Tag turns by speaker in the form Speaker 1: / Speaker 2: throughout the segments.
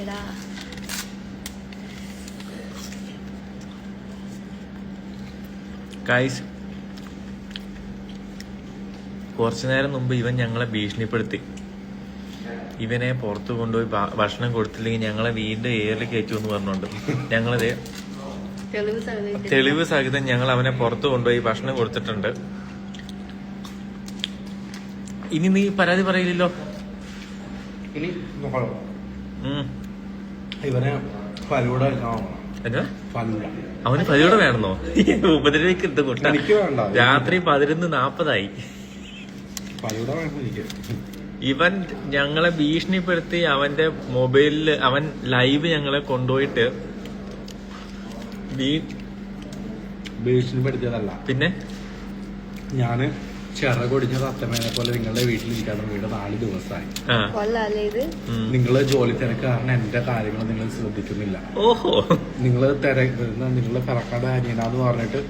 Speaker 1: എടാ.
Speaker 2: ഗൈസ് കുറച്ചു നേരം മുമ്പ് ഇവൻ ഞങ്ങളെ ഭീഷണിപ്പെടുത്തി. ഇവനെ പുറത്തു കൊണ്ടുപോയി ഭക്ഷണം കൊടുത്തില്ലെങ്കിൽ ഞങ്ങളെ വീണ്ടും കയറ്റു എന്ന് പറഞ്ഞുകൊണ്ട് ഞങ്ങളത്
Speaker 1: തെളിവ് സഹിതം
Speaker 2: ഞങ്ങൾ അവനെ പുറത്തു കൊണ്ടുപോയി ഭക്ഷണം കൊടുത്തിട്ടുണ്ട്. ഇനി നീ പരാതി പറയില്ലല്ലോ.
Speaker 3: ഇനി. ഇവനെ ഫലൂട ഫലൂട.
Speaker 2: അവന് പരിപാടി വേണമെന്നോ ഉപദ്രവിക്കരുത് കുട്ട. രാത്രി പതിനൊന്ന് നാപ്പതായി.
Speaker 3: ഫലൂട
Speaker 2: ഇവൻ ഞങ്ങളെ ഭീഷണിപ്പെടുത്തി അവന്റെ മൊബൈലിൽ അവൻ ലൈവ് ഞങ്ങളെ കൊണ്ടുപോയിട്ട്
Speaker 3: ഭീഷണിപ്പെടുത്തിയതല്ല.
Speaker 2: പിന്നെ?
Speaker 3: ഞാൻ ചിറകൊടിഞ്ഞ തത്തമേനെ പോലെ നിങ്ങളുടെ വീട്ടിലിരിക്കാതെ വീട് നാല് ദിവസമായി.
Speaker 2: ആ.
Speaker 1: കൊള്ളാല്ലേ ഇത്.
Speaker 3: നിങ്ങൾ ജോലി തിരക്ക് കാരണം എന്റെ കാര്യങ്ങൾ നിങ്ങൾ ശ്രദ്ധിക്കുന്നില്ല.
Speaker 2: ഓഹോ.
Speaker 3: നിങ്ങൾ തിരക്കുന്ന നിങ്ങൾ പിറക്കാട് അനിയനാന്ന് പറഞ്ഞിട്ട്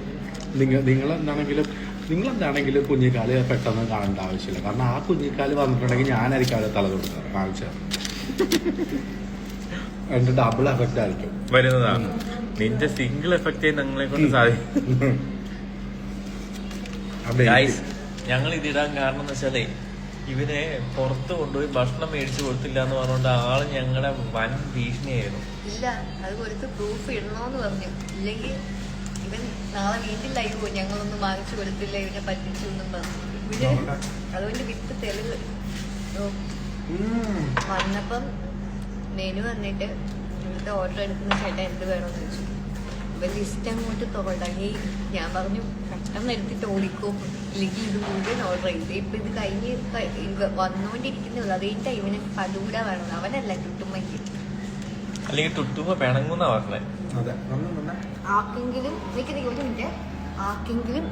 Speaker 3: നിങ്ങൾ നിങ്ങൾ എന്താണെങ്കിലും നിങ്ങൾ എന്താണെങ്കിലും കുഞ്ഞിക്കാൽ പെട്ടെന്ന് കാണേണ്ട ആവശ്യമില്ല. കാരണം ആ കുഞ്ഞിക്കാൽ വന്നിട്ടുണ്ടെങ്കിൽ ഞാനായിരിക്കും അവിടെ തല കൊടുക്കുന്നത് കാണിച്ചു എന്റെ ഡബിൾ എഫക്റ്റ് ആയിരിക്കും.
Speaker 2: വരുന്നതാണ് നിന്റെ സിംഗിൾ എഫക്റ്റ് ഞങ്ങളെ കൊണ്ട് സാധിക്കും ഞങ്ങൾ ഇതിടാൻ കാരണം എന്ന് വെച്ചാലേ ഇവനെ പുറത്ത് കൊണ്ടുപോയി ഭക്ഷണം മേടിച്ചു കൊടുത്തില്ല എന്ന് പറഞ്ഞുകൊണ്ട് ആൾ ഞങ്ങളെ വൻ ഭീഷണിയായിരുന്നു.
Speaker 1: ഇല്ല അത് കൊടുത്ത് പ്രൂഫ് ഇടണോന്ന് പറഞ്ഞു. ഇല്ലെങ്കിൽ ഇവൻ നാളെ വീട്ടിൽ ലൈവ് പോകും ഞങ്ങളൊന്നും വാങ്ങിച്ചു കൊടുത്തില്ല ഇവനെ പറ്റിച്ചു എന്നും പറഞ്ഞു. അതുകൊണ്ട് വിത്ത് തെളിവ്. വന്നപ്പം മെനു വന്നിട്ട് ഇവിടുത്തെ ഓർഡർ എടുക്കുന്ന ചേട്ടൻ എന്ത് വേണമെന്ന് ചോദിച്ചു. ഇവൻ ലിസ്റ്റ് അങ്ങോട്ട് തുടങ്ങി. ഞാൻ പറഞ്ഞു പെട്ടെന്ന് എടുത്തിട്ട് ഓടിക്കും. ഇല്ലെങ്കിൽ ഇത് മുഴുവൻ ഓർഡർ ചെയ്തു ഇപ്പൊ ഇത് കഴിഞ്ഞ് ഇവ അതേ ടൈമിന് ഫലൂട വേണം അവനല്ല കിട്ടുമെങ്കിൽ
Speaker 2: അല്ലെങ്കിൽ ടുട്ടുമ്പോ പിണങ്ങുന്ന.
Speaker 1: ആർക്കെങ്കിലും നിൽക്കുന്ന ഒരു മിനിറ്റ് ആർക്കെങ്കിലും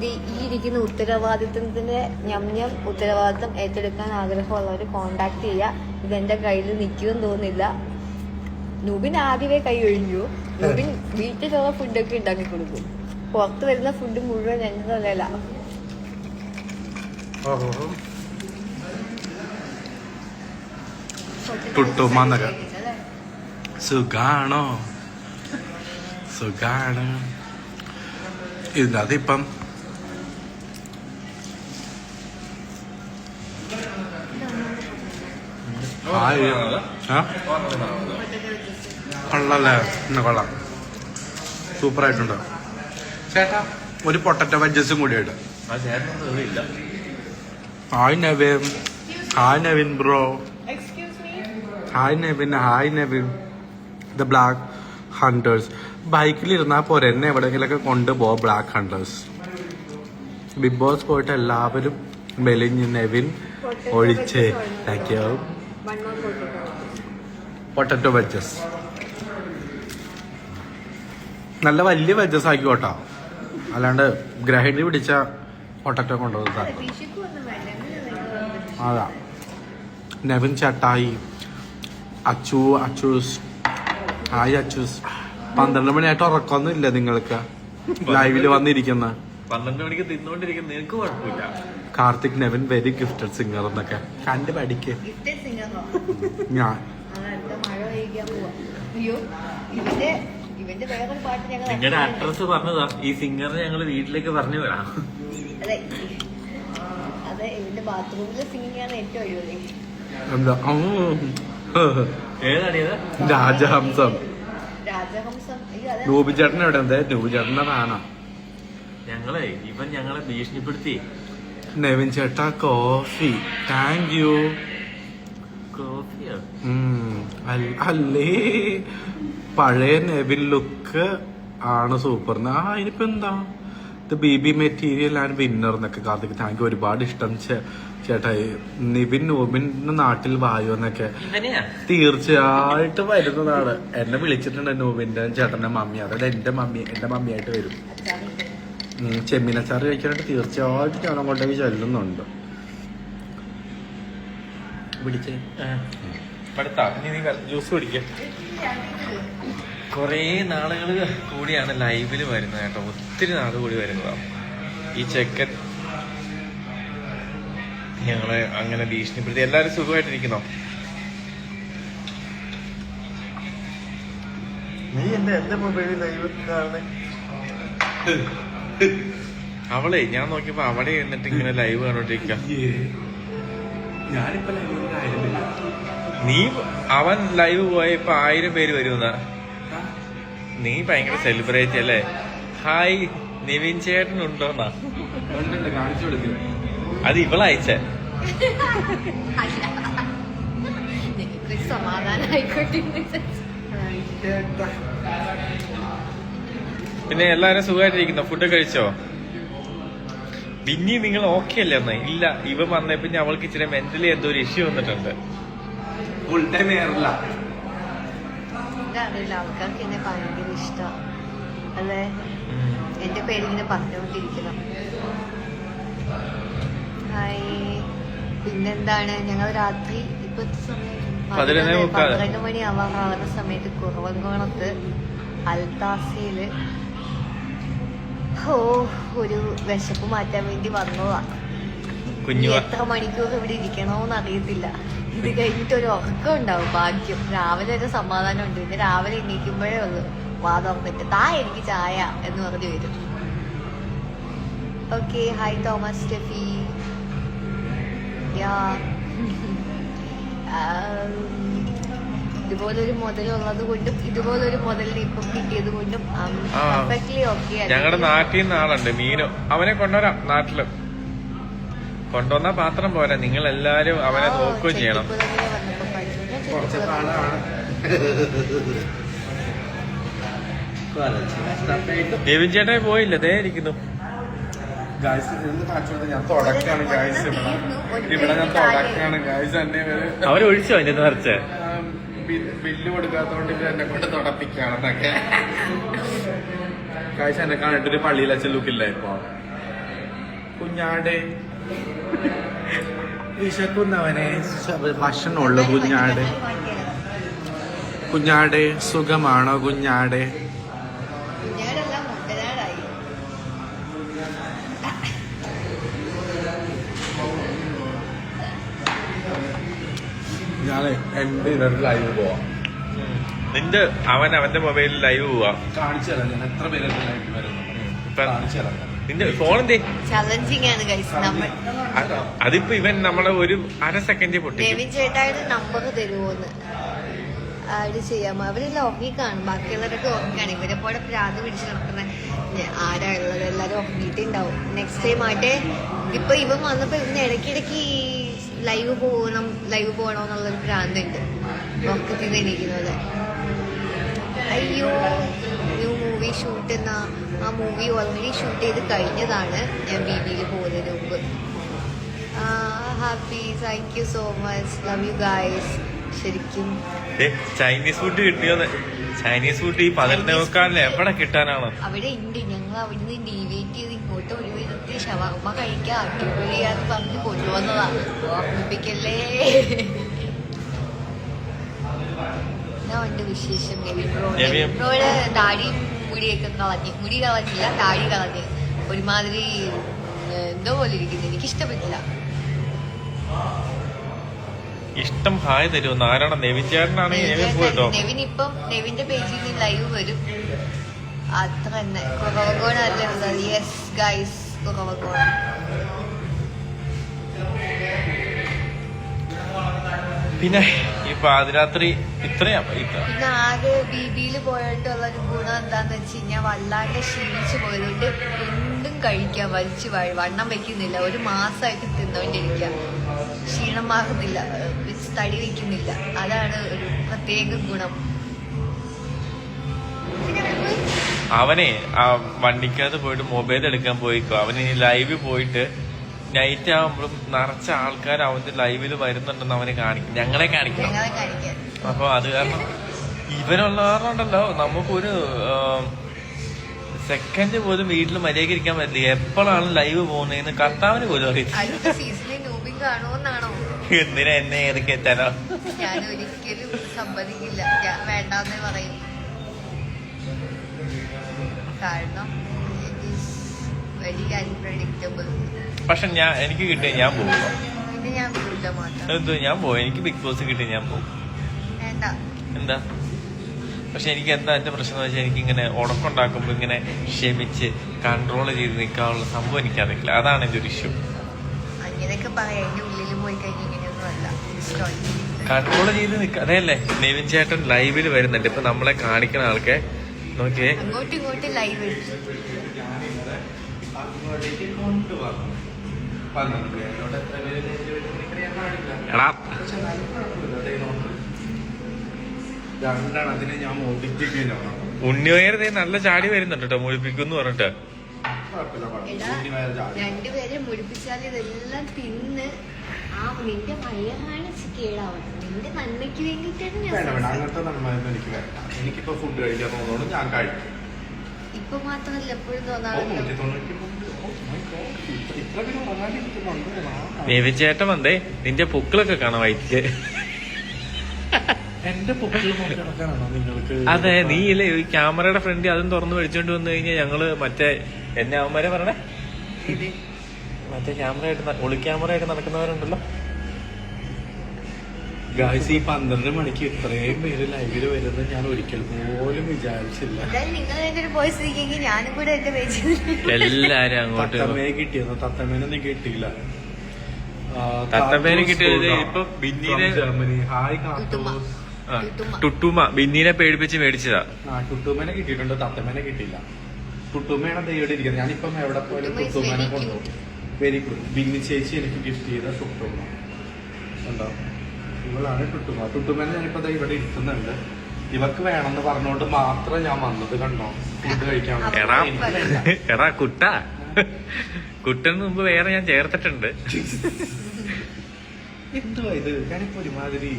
Speaker 1: ദേ ഈ ഇരിക്കുന്ന ഉത്തരവാദിത്വത്തിന്റെ ഞം ഞം ഉത്തരവാദിത്വം ഏറ്റെടുക്കാൻ ആഗ്രഹമുള്ളവർ കോണ്ടാക്ട് ചെയ്യുക ഇതെന്റെ കയ്യിൽ നിൽക്കുമെന്ന് തോന്നുന്നില്ല. നുബിൻ ആദ്യമേ കൈ ഒഴിഞ്ഞു. നുബിൻ വീട്ടിലുള്ള ഫുഡൊക്കെ ഉണ്ടാക്കി കൊടുക്കും. പുറത്ത് വരുന്ന ഫുഡ് മുഴുവൻ എന്റെ തലയില.
Speaker 3: ഓഹോ. ടുട്ടുമ്മന്നൊക്കെ. സുഖാണോ. സുഖാണ് ഇതിനകത്ത് ഇപ്പം കൊള്ളല്ലേ? ഇന്ന് കൊള്ളാം. സൂപ്പർ ആയിട്ടുണ്ട് ചേട്ടാ ഒരു പൊട്ടറ്റോ വെജസും കൂടി ഇട്ട്
Speaker 2: ആ ചേട്ടനൊന്നും ഇവിടെ ഇല്ല
Speaker 3: hi Naveen hi Naveen bro hi Nevin hi Nevin the black hunters ബൈക്കിലിരുന്നാൽ പോരെ. എന്നെ എവിടെയെങ്കിലൊക്കെ കൊണ്ടുപോ ബ്ലാക്ക് ഹണ്ടേഴ്സ് ബിഗ് ബോസ് പോയിട്ട് എല്ലാവരും മെലിഞ്ഞ് നെവിൻ ഒഴിച്ച്. താങ്ക് യു പൊട്ടറ്റോ വെജസ് നല്ല വലിയ വെജസ് ആക്കിക്കോട്ടോ അല്ലാണ്ട് ഗ്രഹിണി പിടിച്ച പൊട്ടറ്റോ കൊണ്ടുവന്നു അതാ. നെവിൻ ചട്ടായി അച്ചു അച്ചൂസ് ഹായ് അച്ചൂസ് പന്ത്രണ്ട് മണിയായിട്ട് ഉറക്കമൊന്നും ഇല്ല നിങ്ങൾക്ക് ലൈവിൽ വന്നിരിക്കുന്ന.
Speaker 2: പന്ത്രണ്ട് മണിക്ക് തിന്നുകൊണ്ടിരിക്കുന്ന. നിനക്ക് കുഴപ്പമില്ല.
Speaker 3: Karthik Nevin very gifted singer എന്നൊക്കെ. കണ്ട് പഠിക്ക്.
Speaker 1: ഗിഫ്റ്റഡ് സിംഗറോ
Speaker 3: ഞാൻ
Speaker 2: നിങ്ങളുടെ അഡ്രസ് പറഞ്ഞതാ ഈ സിംഗറിനെ ഞങ്ങൾ വീട്ടിലേക്ക് പറഞ്ഞു വിടാം.
Speaker 1: അതെ അതെ ഇവന്റെ ബാത്റൂമിലെ സിംഗിങ് ആണ് ഏറ്റവും അടിപൊളി.
Speaker 3: എന്താ?
Speaker 2: ഏതാണിത്
Speaker 3: രാജഹംസം.
Speaker 1: രാജഹംസം. അയ്യോ അതെ.
Speaker 3: രൂപി ചേട്ടൻ എവിടെ? എന്താ രൂപിചേട്ടന്റെ ഫാനാ
Speaker 2: ഞങ്ങളെ ഇവൻ ഞങ്ങളെ ഭീഷണിപ്പെടുത്തി.
Speaker 3: നെവിൻ ചേട്ടാ കോഫി. Thank you. അല്ല- പഴയ നെവിൻ ലുക്ക് ആണ് സൂപ്പർ. ആ ഇനിയിപ്പോ എന്താ? ഇത് B B material and winner എന്നൊക്കെ കാർത്തിക് താങ്ക് ഒരുപാട് ഇഷ്ടം ചേട്ടാ. നിവിൻ നോബിന്റെ നാട്ടിൽ വായു എന്നൊക്കെ. തീർച്ചയായിട്ടും വരുന്നതാണ്. എന്നെ വിളിച്ചിട്ടുണ്ട് നോബിന്റെ ചേട്ടന്റെ മമ്മി. അതായത് എന്റെ മമ്മി. എന്റെ മമ്മിയായിട്ട് വരും. ചെമ്മിനച്ചാറ് കഴിക്കാനായിട്ട് തീർച്ചയായിട്ടും ഞാൻ അങ്ങോട്ടേക്ക് ചെല്ലുന്നുണ്ട്. പിടിച്ചേ
Speaker 2: ജ്യൂസ് കുടിക്ക. കുറേ നാളുകൾ കൂടിയാണ് ലൈവിൽ വരുന്നത് കേട്ടോ. ഒത്തിരി നാൾ കൂടി വരുന്നതാണ് ഈ ചെക്കൻ ഞങ്ങളെ അങ്ങനെ ഭീഷണിപ്പെടുത്തി. എല്ലാവരും സുഖമായിട്ടിരിക്കുന്നോ? നീ എന്റെ എന്റെ മൊബൈലിൽ ലൈവ് കാണണേ അവളെ ഞാൻ നോക്കിയപ്പോ അവിടെ എന്നിട്ട് ഇങ്ങനെ ലൈവ് കണ്ടോണ്ടിരിക്ക. നീ അവൻ ലൈവ് പോയ ഇപ്പൊ ആയിരം പേര് വരുമെന്ന? നീ ഭയങ്കര സെലിബ്രേറ്റ് അല്ലേ? ഹായ് നിവിൻ ചേട്ടൻ ഉണ്ടോന്നാ അത്
Speaker 1: എന്ന് വിചാരിച്ചു.
Speaker 2: പിന്നെ എല്ലാരും സുഖമായിട്ടിരിക്കുന്നു? ഫുഡ് കഴിച്ചോ? പിന്നെ നിങ്ങൾ ഓക്കെ അല്ലേ ഒന്ന് ഇല്ല ഇവ വന്നേ പിന്നെ അവൾക്ക് ഇച്ചിരി മെന്റലി എന്തോ ഒരു ഇഷ്യൂ വന്നിട്ടുണ്ട്.
Speaker 3: ഫുൾ ടൈം
Speaker 1: ഇതറിയില്ല ആൾക്കാർക്ക് എന്നെ ഭയങ്കര ഇഷ്ടമാണ് അല്ലേ എന്റെ പേരിങ്ങനെ പറഞ്ഞുകൊണ്ടിരിക്കണം. ഹായ്. പിന്നെന്താണ്? ഞങ്ങൾ രാത്രി ഇപ്പത്തെ സമയം. പന്ത്രണ്ട് മണി ആവാറാവുന്ന സമയത്ത് കുറവങ്കോണത്ത് അൽത്താസയിൽ ഓ ഒരു വിശപ്പ് മാറ്റാൻ വേണ്ടി വന്നതാ.
Speaker 2: കുഞ്ഞു
Speaker 1: എത്ര മണിക്കൂർ ഇവിടെ ഇരിക്കണോന്ന് അറിയത്തില്ല. ഇത് കഴിഞ്ഞിട്ട് ഒരു ഉറക്കം ഉണ്ടാവും ഭാഗ്യം. രാവിലെ ഒരു സമാധാനം ഉണ്ട് പിന്നെ രാവിലെ എണീക്കുമ്പോഴേ ഉള്ളു. വാതോർന്നിട്ട് താ എനിക്ക് ചായ എന്ന് പറഞ്ഞു വരും. Okay hi Thomas Steffi. Yeah. ഇതുപോലൊരു മുതലുള്ളത് കൊണ്ടും ഇതുപോലൊരു മുതലിന് ഇപ്പം കിട്ടിയത് കൊണ്ടും
Speaker 2: ഞങ്ങളുടെ നാട്ടിൽ നിന്ന് ആളുണ്ട് മീനു. അവനെ കൊണ്ടുവരാം നാട്ടിൽ. കൊണ്ടുവന്നാ പാത്രം പോരാ. നിങ്ങൾ എല്ലാരും അവനെ നോക്കുകയും ചെയ്യണം. ദേവിൻ ചേട്ടാ പോയില്ല. ദേ ഇരിക്കുന്നു.
Speaker 3: അവർ
Speaker 2: അവരൊഴിച്ചോ അതിന്റെ നിറച്ച്?
Speaker 3: ബില്ല് കൊടുക്കാത്തോണ്ട് എന്നെ കൊണ്ട് തുടപ്പിക്കാണെന്നൊക്കെ കാഴ്ച എന്നെ പള്ളിയിൽ അച്ഛൻ ലുക്കില്ല ഇപ്പൊ. കുഞ്ഞാടെ വിശക്കുന്നവനെ ഭക്ഷണമുള്ളു കുഞ്ഞാട്. കുഞ്ഞാടെ സുഖമാണോ കുഞ്ഞാടെ? ഞാൻ എന്റെ ലൈവ് പോവാം.
Speaker 2: നിന്റെ അവൻ അവന്റെ മൊബൈലിൽ ലൈവ് പോവാ.
Speaker 3: കാണിച്ചു തരാം ഞാൻ എത്ര പേര് ലൈവ് വരുന്നു.
Speaker 2: ഇപ്പൊ-
Speaker 3: കാണിച്ചു തരാം.
Speaker 2: നിന്റെ ഫോൺ എന്തേ
Speaker 1: ചലഞ്ചിങ് ആണ് ഗൈസ് നമ്മൾ
Speaker 2: അതിപ്പോ ഇവൻ നമ്മളെ ഒരു അര സെക്കൻഡ് പൊട്ടി
Speaker 1: രവി ചേട്ടായുടെ നമ്പർ തരുമോന്ന് ആഡ് ചെയ്യാമോ അവരെല്ലാം ഉറങ്ങിക്കാണും ബാക്കിയുള്ളവരൊക്കെ ഉറങ്ങാണ് ഇവരെ പോലെ പ്രാന്ത് പിടിച്ച് നടക്കുന്ന ആരാ ഉള്ളത് എല്ലാവരും ഉറങ്ങിയിട്ടുണ്ടാവും. നെക്സ്റ്റ് ടൈം ആട്ടെ ഇപ്പൊ ഇവൻ വന്നപ്പോ ഇവന് ഇടയ്ക്കിടയ്ക്ക് ലൈവ് പോകണം ലൈവ് പോകണം എന്നുള്ളൊരു ഭ്രാന്തുണ്ട്. ഉറക്കത്തിൽ നിന്ന് എണീക്കുന്നത്. അയ്യോ. മൂവി ഷൂട്ട് എന്ന ആ മൂവി ഓൾറെഡി ഷൂട്ട് ചെയ്ത് കഴിഞ്ഞതാണ് ഞാൻ ബി ബിയിൽ പോകുന്നതിന് മുമ്പ്. Happy thank you so much love you guys ശരിക്കും.
Speaker 2: ചൈനീസ് ഫുഡ് കിട്ടിയോന്ന്. ചൈനീസ് ഫുഡ് ഈ പതിനെട്ട് മുക്കാലിന് എവിടെ കിട്ടാനാണോ?
Speaker 1: അവിടെ ഉണ്ട് ഞങ്ങൾ അവിടുന്ന് ഡീവേറ്റ് ചെയ്ത് ഇങ്ങോട്ട് ഒരു വിധത്തിൽ ഷവർമ്മ കഴിക്കാൻ അടിപൊളിയാന്ന് പറഞ്ഞ് കൊണ്ടുവന്നതാ. ഓർമ്മിപ്പിക്കല്ലേ എന്നാ ഉണ്ട് വിശേഷം ഡാഡിയും ബ്രോയുടെ മുടിയൊക്കെ കളഞ്ഞ് മുടി കളഞ്ഞില്ല താഴി കളഞ്ഞ് ഒരുമാതിരി എന്തോ പോലെ ഇരിക്കുന്നു. എനിക്ക് ഇഷ്ടപ്പെട്ടില്ല
Speaker 2: ഇഷ്ടം ഹായ് തരുമെന്ന്. ആരാണ്? നെവിൻ ചേട്ടനാണ് നെവിൻ
Speaker 1: ഇപ്പം നെവിന്റെ പേജിൽ നിന്ന് ലൈവ് വരും. അത്ര തന്നെ. കുറവകോണല്ലേ കോണല്ലേ യെസ് ഗൈസ് കുറവകോണ
Speaker 2: പിന്നെ ഈ പാതിരാത്രി ഇത്രയാ ഇത്ര
Speaker 1: പിന്നെ ആകെ ബി ബിയിൽ പോയിട്ടുള്ള ഒരു ഗുണം എന്താന്ന് വെച്ച് കഴിഞ്ഞാൽ വല്ലാണ്ട് ക്ഷീണിച്ചു പോയതുകൊണ്ട് എന്തും കഴിക്കാൻ വലിച്ചു വാഴ വണ്ണം വെക്കുന്നില്ല. ഒരു മാസമായിട്ട് തിന്നുകൊണ്ടിരിക്കുക ക്ഷീണം മാറുന്നില്ല ഏഹ് വെച്ച് തടി വെക്കുന്നില്ല. അതാണ് ഒരു പ്രത്യേക ഗുണം.
Speaker 2: അവനെ ആ വണ്ടിക്കകത്ത് പോയിട്ട് മൊബൈൽ എടുക്കാൻ പോയിക്കോ. അവന് ലൈവ് പോയിട്ട് നൈറ്റ് ആകുമ്പോഴും നിറച്ച ആൾക്കാർ അവന്റെ ലൈവിൽ വരുന്നുണ്ടെന്ന് അവനെ കാണിക്കും. ഞങ്ങളെ കാണിക്കണം. അപ്പൊ അത് കാരണം ഇവനുള്ള കാരണം ഉണ്ടല്ലോ നമുക്കൊരു സെക്കൻഡ് പോലും വീട്ടിൽ മര്യാദയ്ക്ക് ഇരിക്കാൻ പറ്റില്ല. എപ്പോഴാണ് ലൈവ് പോകുന്നതെന്ന് കർത്താവിന് പോലും അറിയില്ല. എന്തിനാ എന്നെ ഏതൊക്കെ എത്താനോ?
Speaker 1: ഞാൻ ഒരിക്കലും സമ്മതിക്കില്ല. ഞാൻ വേണ്ടാന്നേ പറയും. കാരണം വെരി അൺപ്രഡിക്റ്റബിൾ
Speaker 2: പക്ഷെ ഞാൻ എനിക്ക് കിട്ടിയ ഞാൻ പോകും എന്തോ ഞാൻ പോകും എനിക്ക് ബിഗ് ബോസ് കിട്ടിയ ഞാൻ പോകും എന്താ? പക്ഷെ എനിക്ക് എന്താ എന്റെ പ്രശ്നം എന്ന് വെച്ചാൽ എനിക്ക് ഇങ്ങനെ ഉടക്കുണ്ടാക്കുമ്പോ ഇങ്ങനെ ക്ഷമിച്ച് കൺട്രോൾ ചെയ്ത് നിൽക്കാനുള്ള സംഭവം എനിക്ക് അറിയില്ല അതാണ് എന്റെ ഒരു ഇഷ്യൂ കൺട്രോൾ ചെയ്ത് നിൽക്കുക അതെയല്ലേ? നിവിൻ ചേട്ടൻ ലൈവിൽ വരുന്നുണ്ട്. ഇപ്പൊ നമ്മളെ കാണിക്കുന്ന ആൾക്കെ. നോക്കിയേ.
Speaker 1: അങ്ങോട്ടും ഇങ്ങോട്ടും ലൈവ്
Speaker 3: കൊണ്ടുവന്നു
Speaker 2: എടാ.
Speaker 3: വയറ്. രണ്ടെണ്ണത്തിന് ഞാൻ മോദിപ്പിക്കുകയാണ്
Speaker 2: ഉണ്ണിവയർ നല്ല ചാടി വരുന്നുണ്ട് കേട്ടോ മുഴിപ്പിക്കുന്നു പറഞ്ഞിട്ട്.
Speaker 1: രണ്ടുപേരെ മുടിപ്പിച്ചാൽ ഇതെല്ലാം തിന്ന് ആ നിന്റെ വയറാണ് കേടാവുന്നത്. നിന്റെ നന്മയ്ക്ക് വേണ്ടിട്ടാണ്.
Speaker 3: അങ്ങനത്തെ എനിക്ക് വേണ്ട. എനിക്കിപ്പോ ഫുഡ് കഴിക്കാൻ തോന്നുന്നു. ഞാൻ കഴിക്കും.
Speaker 1: ഇപ്പൊ മാത്രമല്ല എപ്പോഴും
Speaker 3: ഓ,
Speaker 1: തോന്നാറില്ല
Speaker 3: നൂറ്റി തൊണ്ണൂറ്റി മൂന്ന്. Oh my God. ഇത്ര- ഇത്ര പേര് ഉറങ്ങാണ്ടിരിക്കുന്നുണ്ട്. ആ.
Speaker 2: നിവിൻ ചേട്ടൻ വന്നേ നിന്റെ പൊക്കിളൊക്കെ കാണാം വയറ്റിൽ
Speaker 3: എന്റെ
Speaker 2: അതെ നീ ഇല്ലേ ഈ ക്യാമറയുടെ ഫ്രണ്ട് അതും തുറന്ന് മേടിച്ചോണ്ട് വന്നു കഴിഞ്ഞാൽ ഞങ്ങൾ മറ്റേ എന്നെ അവന്മാരെ പറഞ്ഞേ മറ്റേ ക്യാമറ ആയിട്ട് ഒളി ക്യാമറ ആയിട്ട് നടക്കുന്നവരുണ്ടല്ലോ
Speaker 3: ഗായ്സ് ഈ പന്ത്രണ്ട് മണിക്ക് ഇത്രയും പേര് ലൈവിൽ വരുന്നത് ഞാൻ ഒരിക്കൽ പോലും വിചാരിച്ചില്ല.
Speaker 2: എല്ലാരും അങ്ങോട്ട്
Speaker 3: തത്തമ്മയെ കിട്ടിയെന്ന്? തത്തമ്മേനൊന്നും കിട്ടിയില്ല. ആ,
Speaker 2: തത്തമ്മേനെ കിട്ടിയത് ഇപ്പൊ ബിന്നിനെ-
Speaker 3: ജർമ്മനി ഹായ്.
Speaker 2: ടുട്ടുമ ബിന്നിനെ പേടിപ്പിച്ച് മേടിച്ചതാ.
Speaker 3: ടുട്ടുമേനെ കിട്ടിയിട്ടുണ്ട്. തത്തമ്മേനെ കിട്ടിയില്ല. ടുട്ടുമേണ ദൈവം ഇരിക്കുന്നത് ഞാനിപ്പം എവിടെ പോയാലും
Speaker 1: ടുട്ടുമേനെ
Speaker 3: കൊണ്ടുപോകും. വെരി ഗുഡ് ബിന്നി ചേച്ചി എനിക്ക് ഗിഫ്റ്റ് ചെയ്ത ടുട്ടുമ്മ. ഉണ്ടോ ഇവളാണ് ടുട്ടുമ. ടുട്ടുമ്മേനെ ഞാനിപ്പോ ഇവിടെ ഇരുത്തുന്നുണ്ട്. ഇവക്ക് വേണമെന്ന് പറഞ്ഞോണ്ട് മാത്രം ഞാൻ വന്നത് കണ്ടോ? ഫുഡ് കഴിക്കാൻ.
Speaker 2: എടാ കുട്ട. കുട്ടന് മുമ്പ് വേറെ ഞാൻ ചേർത്തിട്ടുണ്ട്.
Speaker 3: എന്തുവാ ഇത്? ഞാനിപ്പോ ഒരുമാതിരി.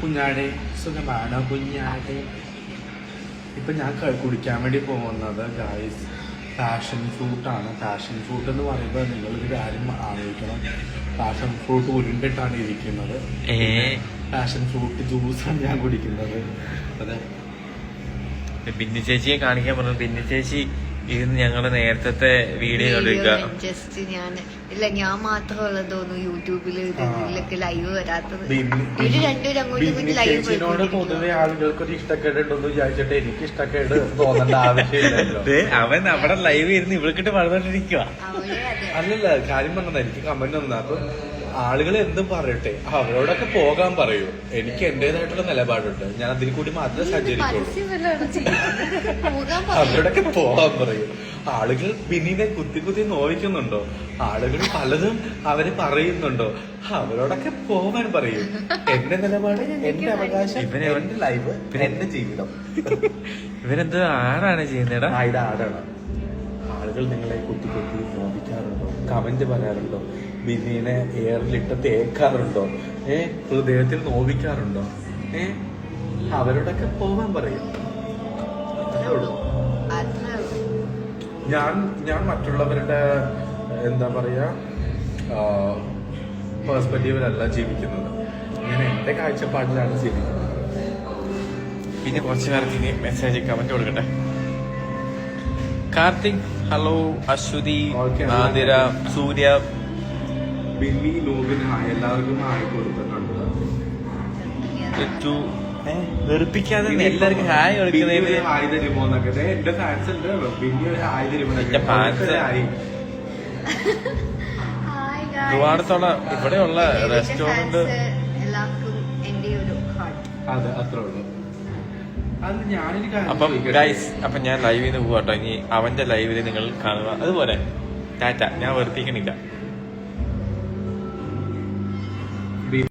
Speaker 3: കുഞ്ഞാടെ സുഖമാണോ കുഞ്ഞാടെ ഇപ്പൊ ഞാൻ കുടിക്കാൻ വേണ്ടി പോകുന്നത് ഗായ്സ് പാഷൻ ഫ്രൂട്ടാണ് പാഷൻ ഫ്രൂട്ട് എന്ന് പറയുമ്പോൾ നിങ്ങളൊരു കാര്യം ആലോചിക്കണം. പാഷൻ ഫ്രൂട്ട് ഉരുണ്ടിട്ടാണ് ഇരിക്കുന്നത്.
Speaker 2: ഏ.
Speaker 3: പാഷൻ ഫ്രൂട്ട് ജ്യൂസാണ് ഞാൻ കുടിക്കുന്നത്. അതെ.
Speaker 2: ബിന്നി ചേച്ചിയെ കാണിക്കാൻ പറഞ്ഞു. ബിന്നി ചേച്ചി ഇരുന്ന് ഞങ്ങളുടെ നേരത്തെ വീഡിയോ കണ്ടിരിക്കുക
Speaker 1: ജസ്റ്റ് ഞാൻ ഇല്ല ഞാൻ മാത്രമുള്ള തോന്നുന്നു
Speaker 3: യൂട്യൂബിൽ
Speaker 1: ഇതിലൊക്കെ ലൈവ് വരാത്തത്.
Speaker 3: ഇത്
Speaker 1: ഇവർ രണ്ടുപേരും അങ്ങോട്ടും ഇങ്ങോട്ടും ലൈവ്
Speaker 3: പൊതുവെ ആളുകൾക്ക് ഒരു ഇഷ്ടക്കേട് ഉണ്ടെന്ന് വിചാരിച്ചിട്ട് എനിക്ക് ഇഷ്ടക്കേട് തോന്നേണ്ട ആവശ്യമില്ലല്ലോ.
Speaker 2: ദേ, അവൻ അവിടെ ലൈവ് ഇരുന്ന് ഇവിടെക്കിട്ട് വളർന്നോണ്ടിരിക്കുക
Speaker 1: അവളെ അതെ.
Speaker 3: അല്ലല്ല കാര്യം പറഞ്ഞത് എനിക്ക് കമന്റ് വന്ന അപ്പൊ ആളുകൾ എന്തും പറയട്ടെ? അവരോടൊക്കെ പോകാൻ പറയൂ. എനിക്ക് എന്റേതായിട്ടുള്ള നിലപാടുണ്ട്. ഞാൻ അതിൽ കൂടി മാത്രമേ സഞ്ചരിക്കുള്ളൂ. അവരോടൊക്കെ പോകാൻ പറയൂ. ആളുകൾ ബിന്നിനെ കുത്തി കുത്തി നോവിക്കുന്നുണ്ടോ? ആളുകൾ പലതും അവർ പറയുന്നുണ്ടോ? അവരോടൊക്കെ പോവാൻ പറയും. എന്റെ നിലപാട് എന്റെ അവകാശം
Speaker 2: ഇവനെ-
Speaker 3: എന്റെ ലൈഫ് പിന്നെ എന്റെ ജീവിതം.
Speaker 2: ഇവരെന്ത് ആരാണ് ചെയ്യുന്നേടാ?
Speaker 3: ആ, ഇത് ആടാണ് ആളുകൾ നിങ്ങളെ കുത്തി കുത്തി നോവിക്കാറുണ്ടോ? കമന്റ് പറയാറുണ്ടോ? ബിന്നിനെ എയറിലിട്ട് തേക്കാറുണ്ടോ? ഏഹ് ഹൃദയത്തിൽ നോവിക്കാറുണ്ടോ? ഏഹ് അവരോടൊക്കെ പോവാൻ പറയും. ഞാൻ ഞാൻ മറ്റുള്ളവരുടെ എന്താ പറയാ പേഴ്സ്പെക്റ്റീവിലല്ല ജീവിക്കുന്നത്. ഞാൻ എന്റെ കാഴ്ചപ്പാടിലാണ് ജീവിക്കുന്നത്.
Speaker 2: പിന്നെ കുറച്ച് നേരത്തെ ഇനി മെസ്സേജ് കമന്റ് കൊടുക്കട്ടെ. കാർത്തിക് ഹലോ അശ്വതി ആതിര സൂര്യ.
Speaker 3: ബിന്നി ലോകിന് എല്ലാവർക്കും
Speaker 2: ആയി ഏ, വെറുപ്പിക്കാതെ എല്ലാവർക്കും ഹായ് കൊടുക്കുന്നതിന്
Speaker 3: ഹായ് തരുമോ എന്നൊക്കെ ദേ, എന്റെ ഫാൻസ് ഉണ്ട്. ബിന്നി ഒരു ഹായ് തരുമോ
Speaker 2: ഇവിടെയുള്ള റെസ്റ്റോറന്റ്
Speaker 3: അതെ അത്രേ ഉള്ളൂ.
Speaker 2: അപ്പം? ഗൈസ് അപ്പൊ ഞാൻ ലൈവിൽ നിന്ന് പോവാട്ടോ. ഇനി അവന്റെ ലൈവിൽ നിങ്ങൾ കാണുക. അതുപോലെ. ടാറ്റ. ഞാൻ വെറുപ്പിക്കണില്ല.